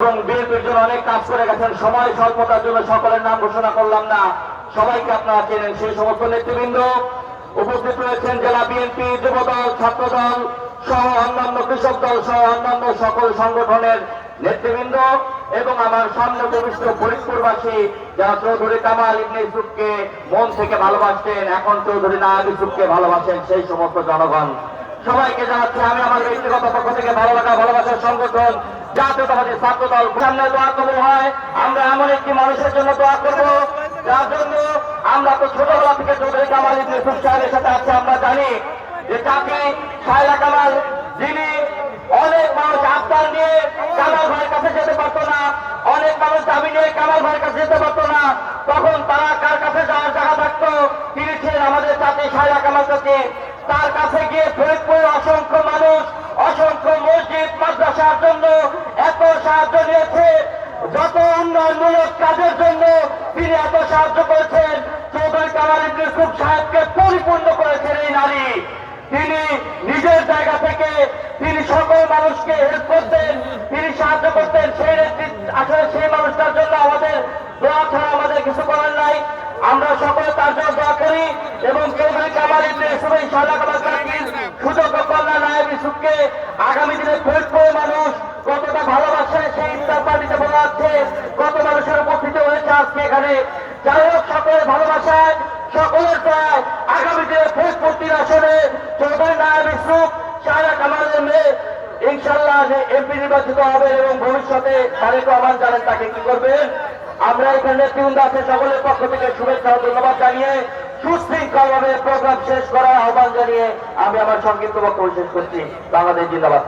এবং বিএনপির জন্য অনেক কাজ করে গেছেন। সময় স্বল্পতার জন্য সকলের নাম ঘোষণা করলাম না। সবাইকে আপনারা চেনেন সেই সমস্ত নেতৃবৃন্দ। উপস্থিত রয়েছেন জেলা বিএনপি যুবদল, ছাত্রদল সহ অন্যান্য কৃষক দল সহ অন্যান্য সকল সংগঠনের নেতৃবৃন্দ এবং আমার সামনে উপবিষ্ট ফরিদপুরবাসী যারা চৌধুরী কামাল ইবনে ইসুফকে মন থেকে ভালোবাসতেন, এখন চৌধুরী নায়াব ইসুফকে ভালোবাসেন সেই সমস্ত জনগণ। সবাইকে জানাচ্ছি, আমি আমার ব্যক্তিগত পক্ষ থেকে ভালো লাগা, ভালোবাসার সংগঠন জাতীয়তাবাদী ছাত্র দল সামনে দোয়া কবুল হয়। আমরা এমন একটি মানুষের জন্য দোয়া করব। যার জন্য আমরা তো ছোটবেলা থেকে চৌধুরী কামাল ইবনে সাহেবের সাথে আছি, আমরা জানি যে তাকে সায়লা কামাল, যিনি অনেক মানুষ আফতার নিয়ে কামাল ভাইয়ের কাছে যেতে পারতো না, অনেক মানুষ দাবি নিয়ে কামাল ভাইয়ের কাছে যেতে পারতো না, তখন তারা কার কাছে যাওয়ার জায়গা থাকতো? তিনি ছিলেন আমাদের জাতি সায়লা কামাল চাচি তার কাছে গিয়ে ফরিদপুর অসংখ্য মানুষ অসংখ্য মসজিদ মাদ্রাসার জন্য এত সাহায্য নিয়েছে যত উন্নয়নমূলক কাজের জন্য তিনি এত সাহায্য করেছেন। চৌধুরী কামাল ইবনে ইউসুফ সাহেবকে পরিপূর্ণ করেছেন এই নারী। তিনি নিজের জায়গা থেকে তিনি সকল মানুষকে হেল্প করতেন, তিনি সাহায্য করতেন। সেই আসলে সেই মানুষটার জন্য আমাদের দোয়া ছাড়া আমাদের কিছু করার নাই। আমরা সকলে তার জন্য দোয়া করি এবং চৌধুরী কামাল ইবনে এই সাদা কামাল চাকরির সুযোগ্য কন্যা নায়ব ইউসুফকে আগামী দিনে ফরিদপুরের মানুষ কতটা ভালোবাসে সেই ইফতার পার্টিতে বলা হচ্ছে। আজকে এখানে। যাই হোক, সকলের ভালোবাসায়, সকলের প্রায় আগামী দিনে ফরিদপুর আসনে চৌধুরী নায়ব ইউসুফ সাদা কামালের মেয়ে ইনশাল্লাহ এমপি নির্বাচিত হবে এবং ভবিষ্যতে তারেক রহমান জানেন তাকে কি করবেন। আমরা এখানে নেতৃবৃন্দ আছে সকলের পক্ষ থেকে শুভেচ্ছা ও ধন্যবাদ জানিয়ে সুশৃঙ্খল ভাবে প্রোগ্রাম শেষ করার আহ্বান জানিয়ে আমি আমার সংক্ষিপ্ত বক্তব্য শেষ করছি। বাংলাদেশ জিন্দাবাদ।